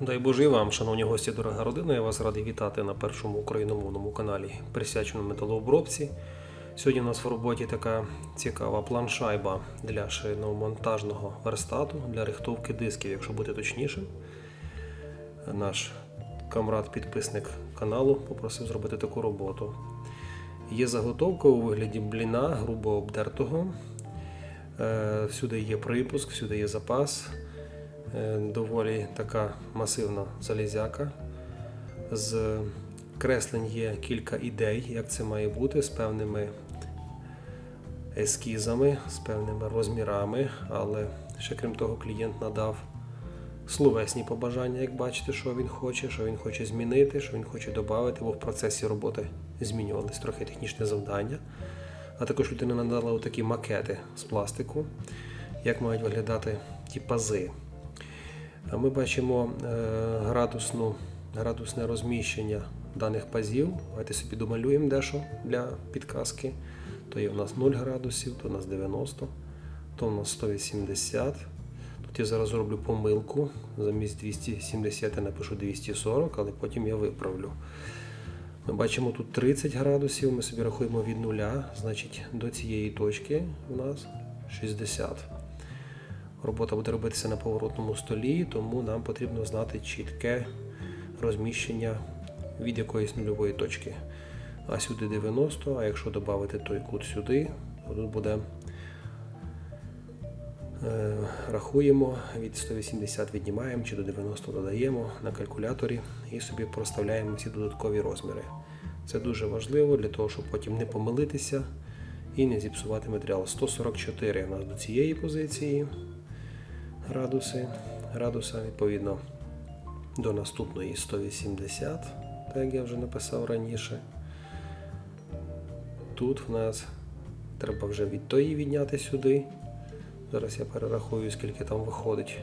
Дай Боже і вам, шановні гості, дорога родина. Я вас радий вітати на першому україномовному каналі, присвяченому металообробці. Сьогодні у нас в роботі така цікава планшайба для шиномонтажного верстату для рихтовки дисків, якщо бути точнішим. Наш камрад-підписник каналу попросив зробити таку роботу. Є заготовка у вигляді бліна, грубо обдертого. Е, Всюди є припуск, всюди є запас. Е, Доволі така масивна залізяка. З креслень є кілька ідей, як це має бути, з певними ескізами, з певними розмірами, але ще крім того, клієнт надав словесні побажання, як бачите, що він хоче, що він хоче змінити, що він хоче додати, бо в процесі роботи змінювались трохи технічне завдання. А також людина надала отакі макети з пластику, як мають виглядати ті пази. Ми бачимо е, градусну, градусне розміщення даних пазів. Давайте собі домалюємо дещо для підказки. То є в нас 0 градусів, то у нас 90, то у нас 180. Тут я зараз зроблю помилку. Замість 270 я напишу 240, але потім я виправлю. Ми бачимо тут 30 градусів, ми собі рахуємо від нуля, значить до цієї точки у нас 60. Робота буде робитися на поворотному столі, тому нам потрібно знати чітке розміщення від якоїсь нульової точки. А сюди 90, а якщо додати той кут сюди, то тут буде е, рахуємо від 180 віднімаємо чи до 90 додаємо на калькуляторі і собі проставляємо всі додаткові розміри. Це дуже важливо для того, щоб потім не помилитися і не зіпсувати матеріал. 144 у нас до цієї позиції градуси. Градуса відповідно до наступної 180, так як я вже написав раніше. Тут в нас треба вже від тої відняти сюди. Зараз я перерахую, скільки там виходить.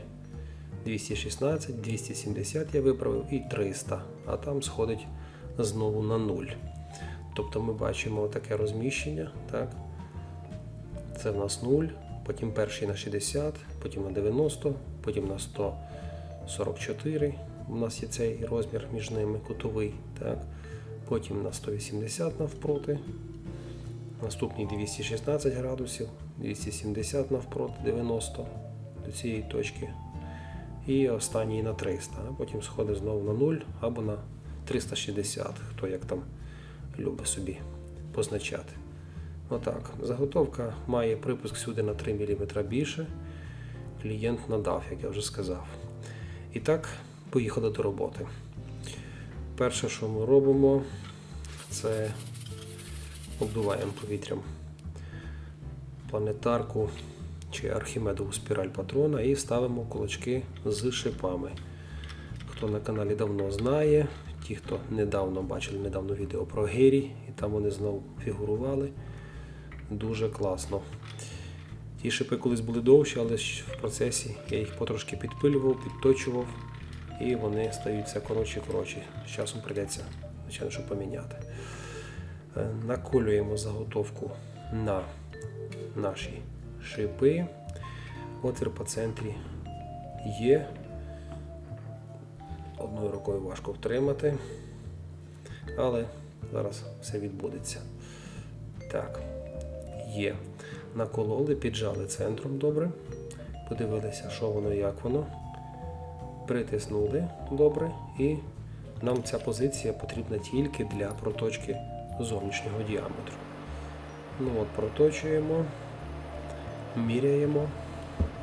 216, 270 я виправив і 300, а там сходить знову на 0. Тобто ми бачимо таке розміщення. Так? Це в нас 0, потім перший на 60, потім на 90, потім на 144. У нас є цей розмір між ними кутовий. Так? Потім на 180 навпроти. Наступний 216 градусів, 270 навпроти 90 до цієї точки. І останній на 300. А потім сходить знову на 0 або на 360, хто як там любить собі позначати. Отак. Заготовка має припуск сюди на 3 мм більше. Клієнт надав, як я вже сказав. І так, поїхали до роботи. Перше, що ми робимо, це обдуваємо повітрям планетарку чи архімедову спіраль патрона і ставимо кулачки з шипами. Хто на каналі давно знає, ті, хто недавно бачили недавно відео про гирі, і там вони знову фігурували. Дуже класно. Ті шипи колись були довші, але в процесі я їх потрошки підпилював, підточував, і вони стають все коротші коротші. З часом прийдеться, звичайно, що поміняти. Е, Наколюємо заготовку на наші шипи. Отвір по центрі є. Одною рукою важко втримати, але зараз все відбудеться. Так, є. Накололи, піджали центром добре. Подивилися, що воно як воно. Притиснули добре. І нам ця позиція потрібна тільки для проточки зовнішнього діаметру. Ну от, проточуємо, міряємо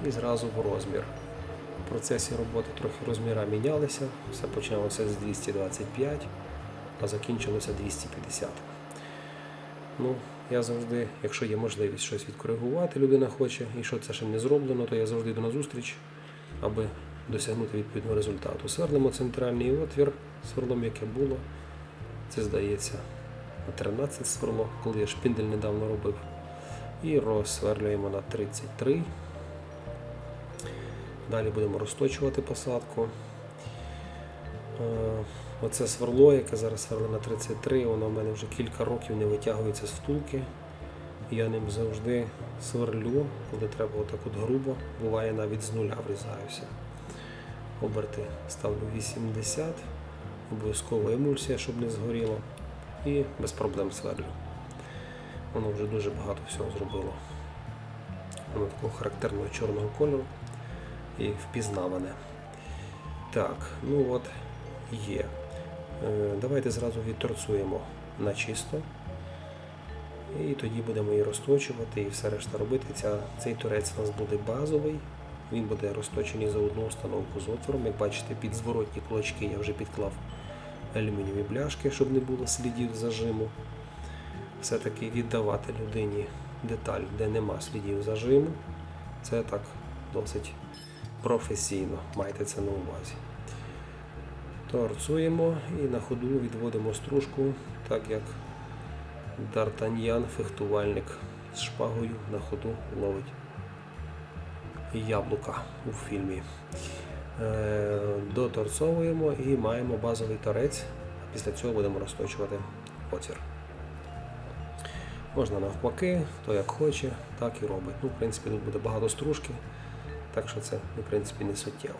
і зразу в розмір. В процесі роботи трохи розміра мінялися, все починалося з 225, а закінчилося 250. Ну, я завжди, якщо є можливість щось відкоригувати, людина хоче, і що це ще не зроблено, то я завжди йду на зустріч, аби досягнути відповідного результату. Сверлимо центральний отвір, сверлом, яке було. Це здається на 13 сверло, коли я шпиндель недавно робив. І розсверлюємо на 33. Далі будемо розточувати посадку. Оце сверло, яке зараз сверло на 33, воно в мене вже кілька років не витягується з втулки. Я ним завжди сверлю, коли треба отак от грубо, буває навіть з нуля врізаюся. оберти ставлю 80, обов'язково емульсія, щоб не згоріло. І без проблем сверлю. Воно вже дуже багато всього зробило. Воно такого характерного чорного кольору і впізнаване. Так, ну от є. Е, Давайте зразу відторцуємо на чисто. І тоді будемо її розточувати і все решта робити. Ця, цей турець у нас буде базовий. Він буде розточений за одну установку з отвором. Як бачите, під зворотні кулачки я вже підклав алюмінієві бляшки, щоб не було слідів зажиму. Все-таки віддавати людині деталь, де нема слідів зажиму. Це так досить професійно. Майте це на увазі. Торцуємо і на ходу відводимо стружку, так як Д'Артаньян, фехтувальник з шпагою на ходу ловить яблука у фільмі. Е, Доторцовуємо і маємо базовий торець. а Після цього будемо розточувати отвір. Можна навпаки, хто як хоче, так і робить. Ну, в принципі, тут буде багато стружки, так що це в принципі не суттєво.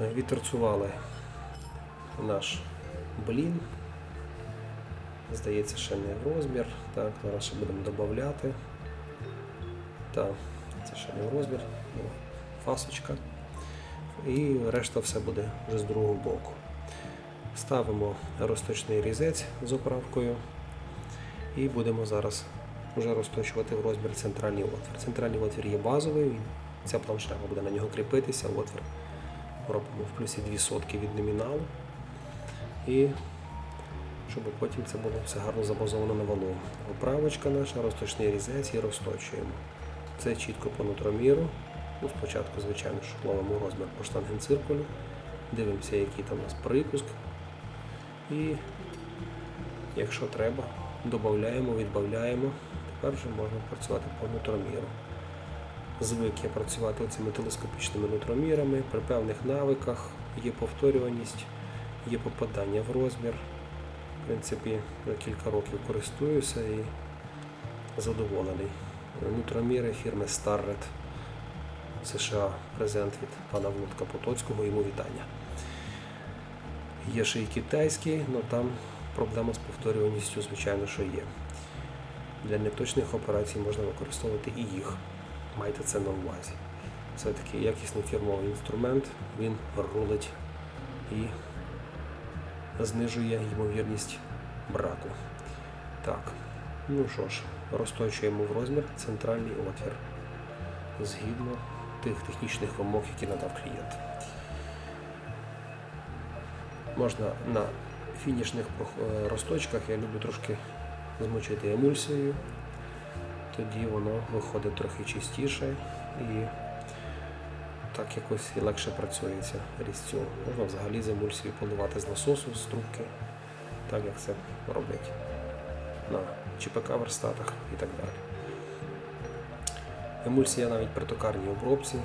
Е, Відторцували наш блін. Здається, ще не в розмір. Так, зараз ще будемо додати. Так, це ще не в розмір. Фасочка. І решта все буде вже з другого боку. Ставимо розточний різець з оправкою і будемо зараз вже розточувати в розмір центральний отвір. Центральний отвір є базовий, ця планшема буде на нього кріпитися, отвір в плюсі 2 сотки від номіналу. І щоб потім це було все гарно забазовано на валу. Оправочка наша, розточний різець і розточуємо. Це чітко по нутроміру. Ну, спочатку, звичайно, ж ловимо розмір по штангенциркулю, дивимося, який там у нас припуск. І якщо треба, додаємо, відбавляємо. Тепер вже можна працювати по нутроміру. Звик я працювати цими телескопічними нутромірами. При певних навиках є повторюваність, є попадання в розмір. В принципі, вже кілька років користуюся і задоволений. Нутроміри фірми Starret США. Презент від пана Володка Потоцького, йому вітання. Є ще й китайські, але там проблема з повторюваністю, звичайно, що є. Для неточних операцій можна використовувати і їх. Майте це на увазі. Все-таки якісний фірмовий інструмент, він рулить і знижує ймовірність браку. Так, ну що ж, розточуємо в розмір центральний отвір згідно тих технічних вимог, які надав клієнт. Можна на фінішних е, розточках, я люблю трошки змочити емульсією, тоді воно виходить трохи чистіше і так якось і легше працюється різцю. Можна взагалі з емульсією поливати з насосу, з трубки, так як це роблять на ЧПК верстатах і так далі. Емульсія навіть при токарній обробці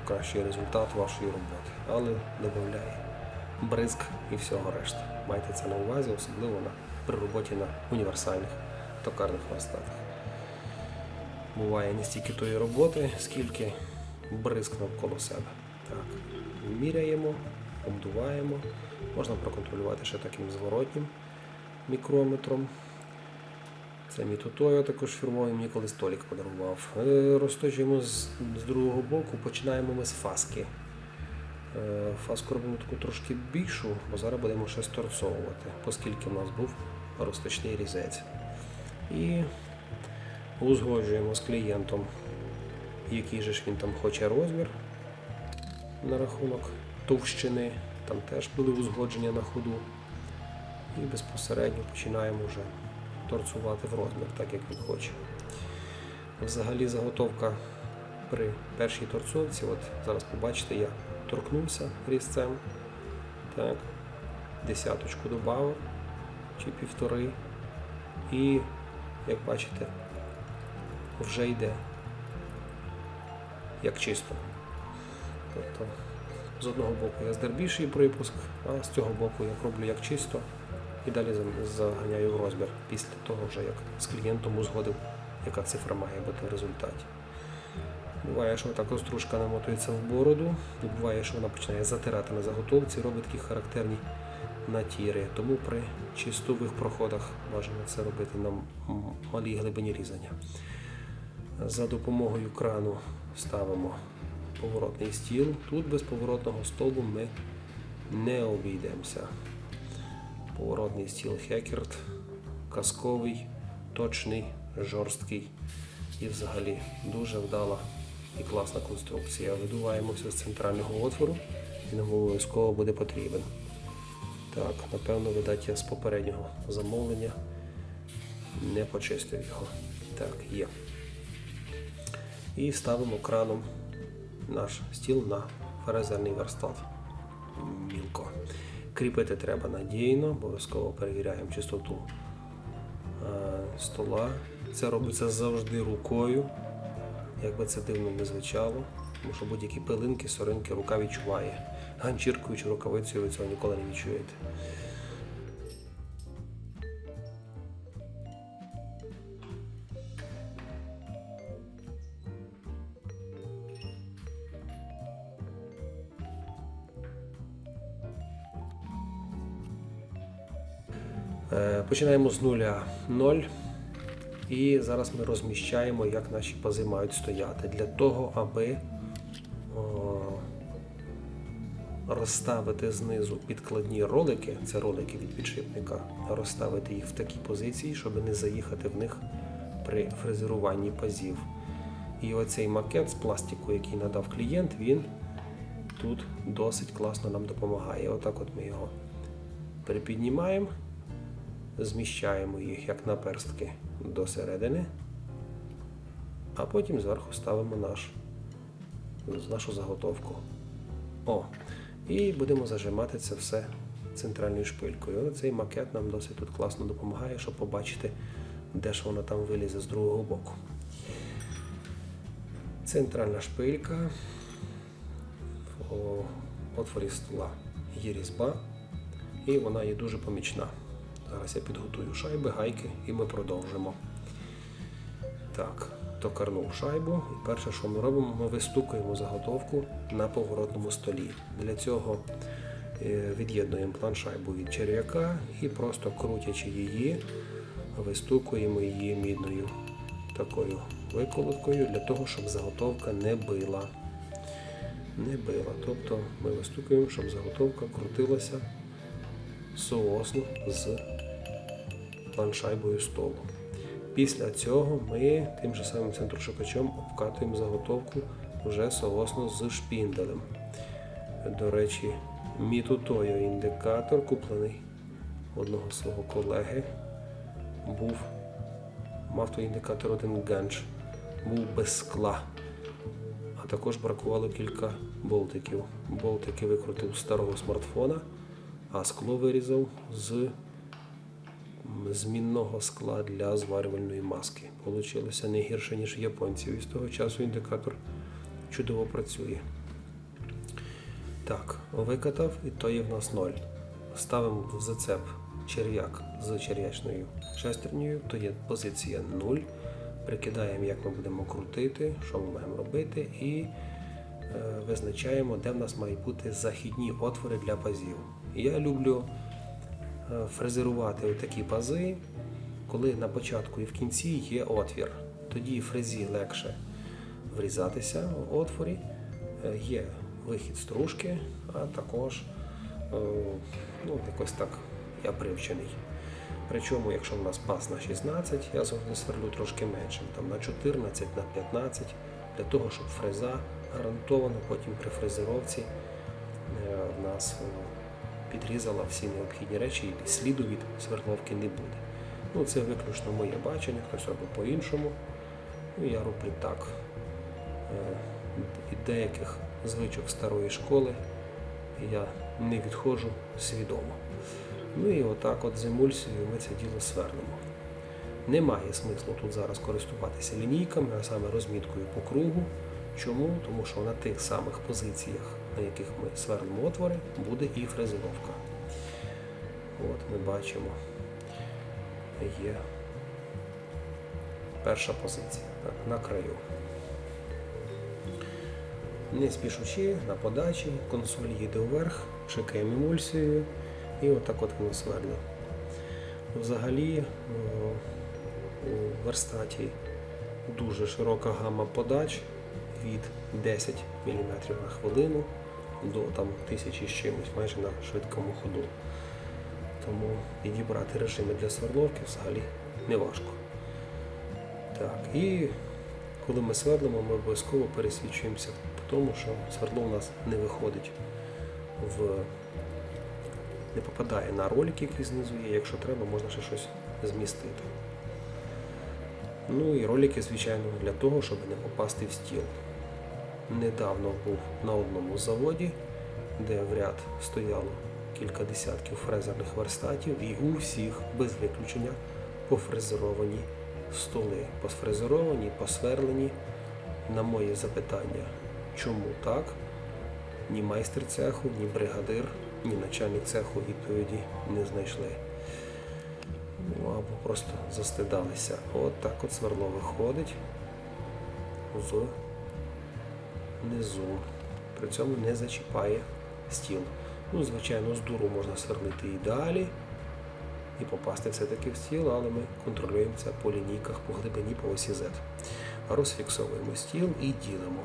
покращує результат вашої роботи, але додає бризк і всього решта. Майте це на увазі, особливо на, при роботі на універсальних токарних верстатах. Буває не стільки тої роботи, скільки бризк навколо себе. Так. Міряємо, обдуваємо. Можна проконтролювати ще таким зворотнім мікрометром. Це мій тутою також фірмовий мені колись Толік подарував. Е, Розточуємо з, з другого боку, починаємо ми з фаски. Е, Фаску робимо таку трошки більшу, бо зараз будемо ще сторцовувати, оскільки в нас був розточний різець. І узгоджуємо з клієнтом, який же ж він там хоче розмір на рахунок товщини. Там теж були узгодження на ходу. І безпосередньо починаємо вже торцувати в розмір, так як він хоче. Взагалі заготовка при першій торцовці, от зараз побачите, я торкнувся різцем, так, десяточку додав чи півтори. І, як бачите, вже йде як чисто. Тобто з одного боку я здербільший припуск, а з цього боку я роблю як чисто і далі заганяю в розмір після того, вже як з клієнтом узгодив, яка цифра має бути в результаті. Буває, що така стружка намотується в бороду, і буває, що вона починає затирати на заготовці, робить такі характерні натіри. Тому при чистових проходах бажано це робити на малій глибині різання. За допомогою крану ставимо поворотний стіл. Тут без поворотного столбу ми не обійдемося. Поворотний стіл Хекерт, казковий, точний, жорсткий і взагалі дуже вдала і класна конструкція. Видуваємося з центрального отвору нам обов'язково буде потрібен. Так, напевно, видать я з попереднього замовлення не почистив його. Так, є. І ставимо краном наш стіл на фрезерний верстат. Мілко. Кріпити треба надійно, обов'язково перевіряємо чистоту е, стола. Це робиться завжди рукою, як би це дивно не звучало, тому що будь-які пилинки, соринки рука відчуває. Ганчіркою чи рукавицею ви цього ніколи не відчуєте. Починаємо з нуля 0. І зараз ми розміщаємо, як наші пази мають стояти. Для того, аби розставити знизу підкладні ролики, це ролики від підшипника, розставити їх в такій позиції, щоб не заїхати в них при фрезеруванні пазів. І оцей макет з пластику, який надав клієнт, він тут досить класно нам допомагає. Отак от ми його припіднімаємо зміщаємо їх як наперстки до середини, а потім зверху ставимо наш, нашу заготовку. О, і будемо зажимати це все центральною шпилькою. Цей макет нам досить тут класно допомагає, щоб побачити, де ж воно там вилізе з другого боку. Центральна шпилька. В отворі стола є різьба, і вона є дуже помічна. Зараз я підготую шайби, гайки і ми продовжимо. Так, токарнув шайбу. І перше, що ми робимо, ми вистукуємо заготовку на поворотному столі. Для цього е, від'єднуємо планшайбу від черв'яка і просто крутячи її, вистукуємо її мідною такою виколоткою для того, щоб заготовка не била. Не била. Тобто ми вистукуємо, щоб заготовка крутилася соосно з планшайбою столу. Після цього ми тим же самим центрушукачем обкатуємо заготовку вже соосно з шпінделем. До речі, мітутою індикатор, куплений одного свого колеги, був, мав той індикатор один ганч, був без скла. А також бракувало кілька болтиків. Болтики викрутив з старого смартфона, а скло вирізав з змінного скла для зварювальної маски. Получилося не гірше, ніж японців. І з того часу індикатор чудово працює. Так, викатав, і то є в нас 0. Ставимо в зацеп черв'як з черв'ячною шестернею, то є позиція 0. Прикидаємо, як ми будемо крутити, що ми маємо робити, і е, визначаємо, де в нас мають бути західні отвори для пазів. Я люблю е, фрезерувати такі пази, коли на початку і в кінці є отвір. Тоді фрезі легше врізатися в отворі, Е, є вихід стружки, а також е, ну, якось так я привчений. Причому, якщо в нас пас на 16, я завжди сверлю трошки меншим, там на 14, на 15, для того, щоб фреза гарантовано потім при фрезеровці в нас підрізала всі необхідні речі і сліду від сверловки не буде. Ну, це виключно моє бачення, хтось робить по-іншому. Ну, я роблю так. Е, Від деяких звичок старої школи я не відходжу свідомо. Ну і отак от з емульсією ми це діло сверлимо. Немає смислу тут зараз користуватися лінійками, а саме розміткою по кругу. Чому? Тому що на тих самих позиціях, на яких ми сверлимо отвори, буде і фрезеровка. От ми бачимо, є перша позиція на краю. Не спішучи на подачі, консоль їде вверх, шикаємо емульсією і отак от воно сверло. Взагалі у верстаті дуже широка гама подач від 10 мм на хвилину до там, тисячі з чимось, майже на швидкому ходу. Тому підібрати режими для сверловки взагалі не важко. Так, і коли ми сверлимо, ми обов'язково пересвідчуємося в тому, що свердло у нас не виходить в. не попадає на ролик, який знизу є. Якщо треба, можна ще щось змістити. Ну і ролики, звичайно, для того, щоб не попасти в стіл. Недавно був на одному заводі, де в ряд стояло кілька десятків фрезерних верстатів, і у всіх без виключення пофрезеровані столи. Посфрезеровані, посверлені. На моє запитання, чому так, ні майстер цеху, ні бригадир, ні начальник цеху відповіді не знайшли. Ну, або просто застидалися. От так от сверло виходить низу. При цьому не зачіпає стіл. Ну, звичайно, з дуру можна сверлити і далі, і попасти все-таки в стіл, але ми контролюємо це по лінійках, по глибині, по осі Z. Розфіксовуємо стіл і ділимо.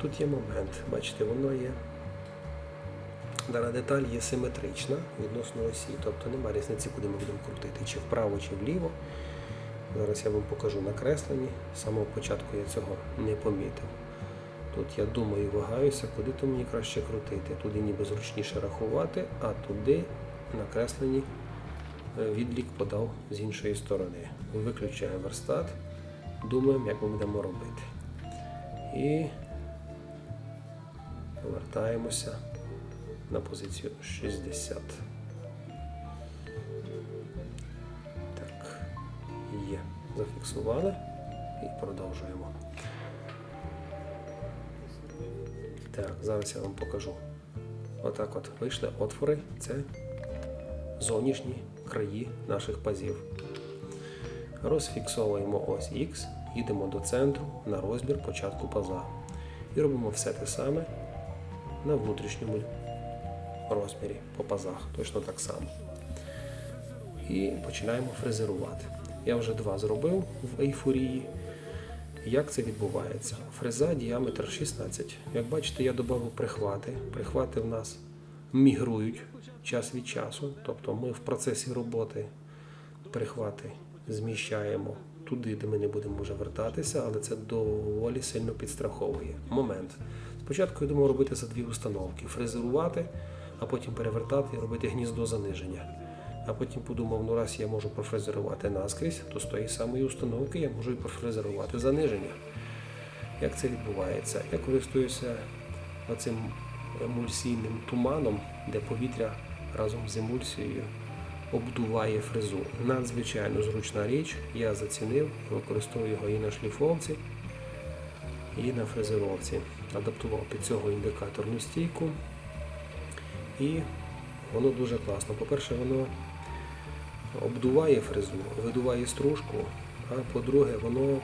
Тут є момент, бачите, воно є. Дана деталь є симетрична відносно осі, тобто немає різниці, куди ми будемо крутити, чи вправо, чи вліво. Зараз я вам покажу накреслені. З самого початку я цього не помітив. Тут я думаю, вагаюся, куди то мені краще крутити. Туди ніби зручніше рахувати, а туди накреслені е, відлік подав з іншої сторони. Виключаю верстат, думаємо, як ми будемо робити. І повертаємося на позицію 60. Так, є. Зафіксували і продовжуємо. Так, зараз я вам покажу. Отак от вийшли отвори. Це зовнішні краї наших пазів. Розфіксовуємо ось X, їдемо до центру на розбір початку паза. І робимо все те саме на внутрішньому розмірі по пазах, точно так само. І починаємо фрезерувати. Я вже два зробив в ейфорії. Як це відбувається? Фреза діаметр 16. Як бачите, я додав прихвати. Прихвати в нас мігрують час від часу. Тобто ми в процесі роботи прихвати зміщаємо туди, де ми не будемо вже вертатися, але це доволі сильно підстраховує. Момент. Спочатку я думав робити за дві установки: фрезерувати, а потім перевертати і робити гніздо заниження. А потім подумав, ну раз я можу профрезерувати наскрізь, то з тої самої установки я можу і профрезерувати заниження. Як це відбувається? Я користуюся оцим емульсійним туманом, де повітря разом з емульсією обдуває фрезу. Надзвичайно зручна річ, я зацінив, використовую його і на шліфовці, і на фрезеровці. Адаптував під цього індикаторну стійку. І воно дуже класно. По-перше, воно обдуває фрезу, видуває стружку, а по-друге, воно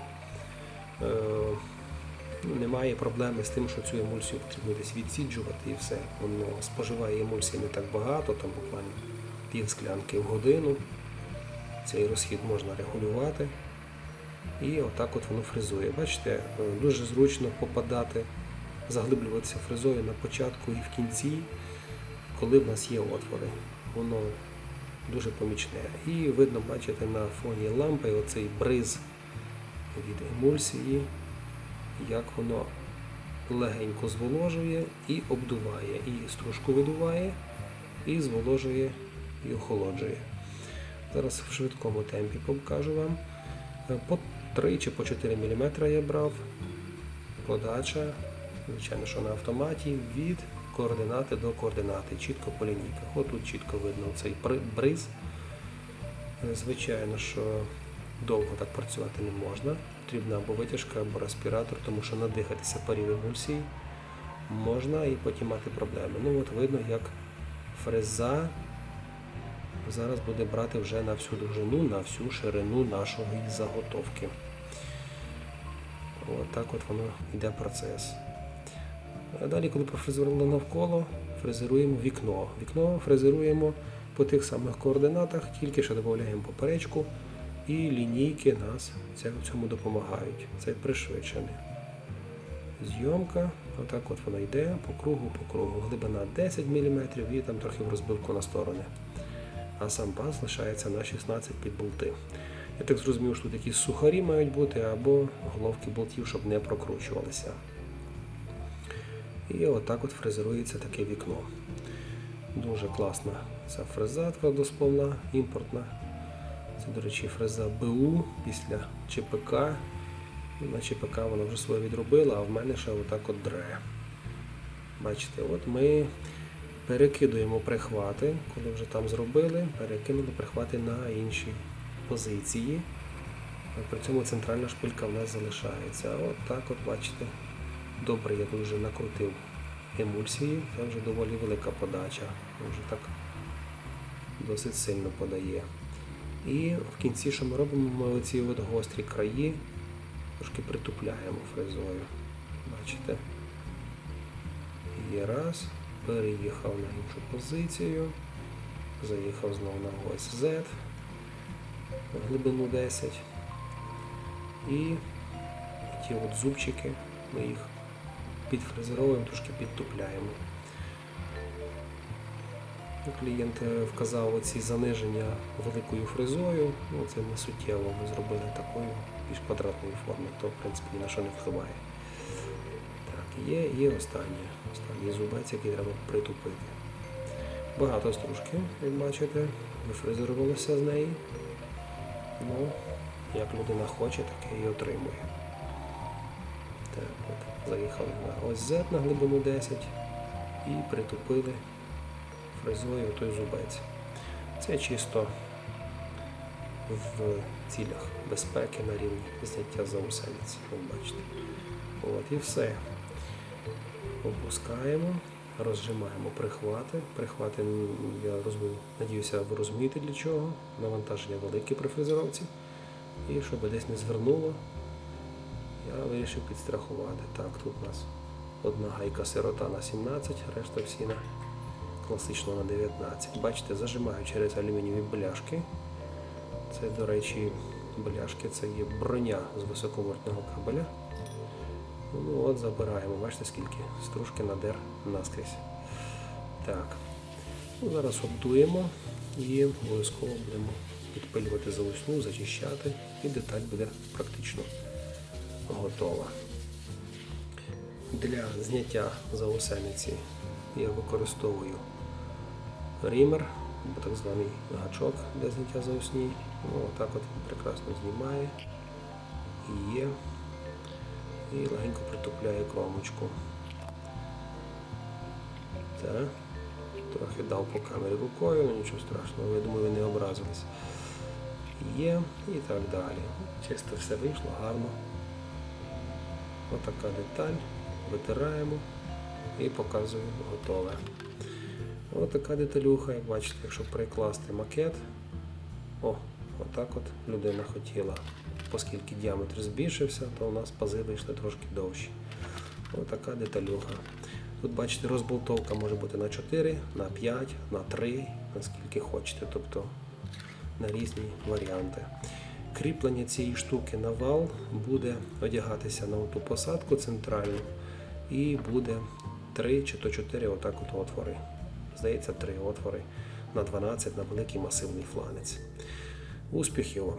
е, ну, немає проблеми з тим, що цю емульсію потрібно десь відсіджувати і все. Воно споживає емульсії не так багато, там буквально пів склянки в годину. Цей розхід можна регулювати. І отак от воно фрезує. Бачите, е, дуже зручно попадати, заглиблюватися фрезою на початку і в кінці, коли в нас є отвори. Воно дуже помічне. І видно, бачите, на фоні лампи оцей бриз від емульсії, як воно легенько зволожує і обдуває, і стружку видуває, і зволожує і охолоджує. Зараз в швидкому темпі покажу вам. По 3 чи по 4 мм я брав. Подача, звичайно, що на автоматі від координати до координати, чітко по лінійках. От тут чітко видно цей бриз. Звичайно, що довго так працювати не можна. Потрібна або витяжка, або респіратор, тому що надихатися парів емульсії можна і потім мати проблеми. Ну от видно, як фреза зараз буде брати вже на всю довжину, на всю ширину нашої заготовки. От так от воно йде процес. А далі, коли профрезерували навколо, фрезеруємо вікно. Вікно фрезеруємо по тих самих координатах, тільки ще додаємо поперечку, і лінійки нас в цьому допомагають. Це пришвидшене. Зйомка, отак от вона йде по кругу, по кругу. Глибина 10 мм і там трохи в розбивку на сторони. А сам паз лишається на 16 під болти. Я так зрозумів, що тут якісь сухарі мають бути або головки болтів, щоб не прокручувалися. І отак от фрезерується таке вікно. Дуже класна ця фреза твердосплавна, імпортна. Це, до речі, фреза БУ після ЧПК. На ЧПК вона вже своє відробила, а в мене ще отак от дре. Бачите, от ми перекидуємо прихвати, коли вже там зробили, перекинули прихвати на інші позиції. При цьому центральна шпилька в нас залишається. От так от бачите. Добре, я тут вже накрутив емульсії, це вже доволі велика подача. Вже так досить сильно подає. І в кінці, що ми робимо, ми оці от гострі краї трошки притупляємо фрезою. Бачите? І раз, переїхав на іншу позицію, заїхав знову на ось Z, глибину 10. І ті от зубчики, ми їх підфрезеровуємо, трошки підтупляємо. Ну, Клієнт е, вказав оці заниження великою фрезою, ну це не суттєво, ми зробили такою більш квадратної форми, то в принципі ні на що не впливає. Так, є і останнє, останній зубець, який треба притупити. Багато стружки, як бачите, вифрезерувалося з неї. Ну, як людина хоче, таке і отримує. Так, от, заїхали на ось Z на глибину 10 і притупили фрезою той зубець. Це чисто в цілях безпеки на рівні зняття заусениць. Бачите. От і все. Опускаємо, розжимаємо прихвати. Прихвати, я розумію, надіюся, ви розумієте для чого. Навантаження велике при фрезеровці. І щоб десь не звернуло, я вирішив підстрахувати. Так, тут у нас одна гайка сирота на 17, решта всі на класично на 19. Бачите, зажимаю через алюмінієві бляшки. Це, до речі, бляшки це є броня з високовольтного кабеля. Ну от забираємо, бачите скільки? Стружки надер наскрізь. Так. Ну, зараз обдуємо і обов'язково будемо підпилювати заусну, зачищати, і деталь буде практично готова. Для зняття заусениці я використовую рімер, або так званий гачок для зняття заусні. Отак от він прекрасно знімає. І є. І легенько притупляє кромочку. Так. Трохи дав по камері рукою, ну нічого страшного, я думаю, ви не образились. Є і так далі. Чисто все вийшло гарно. Отака деталь. Витираємо і показую готове. Ось така деталюха, як бачите, якщо прикласти макет, о, отак от людина хотіла. Оскільки діаметр збільшився, то у нас пази вийшли трошки довші. Ось така деталюха. Тут бачите, розболтовка може бути на 4, на 5, на 3, наскільки хочете, тобто на різні варіанти. Кріплення цієї штуки на вал буде одягатися на ту посадку центральну і буде 3 чи то 4 отак от отвори. Здається, 3 отвори на 12 на великий масивний фланець. Успіхів вам!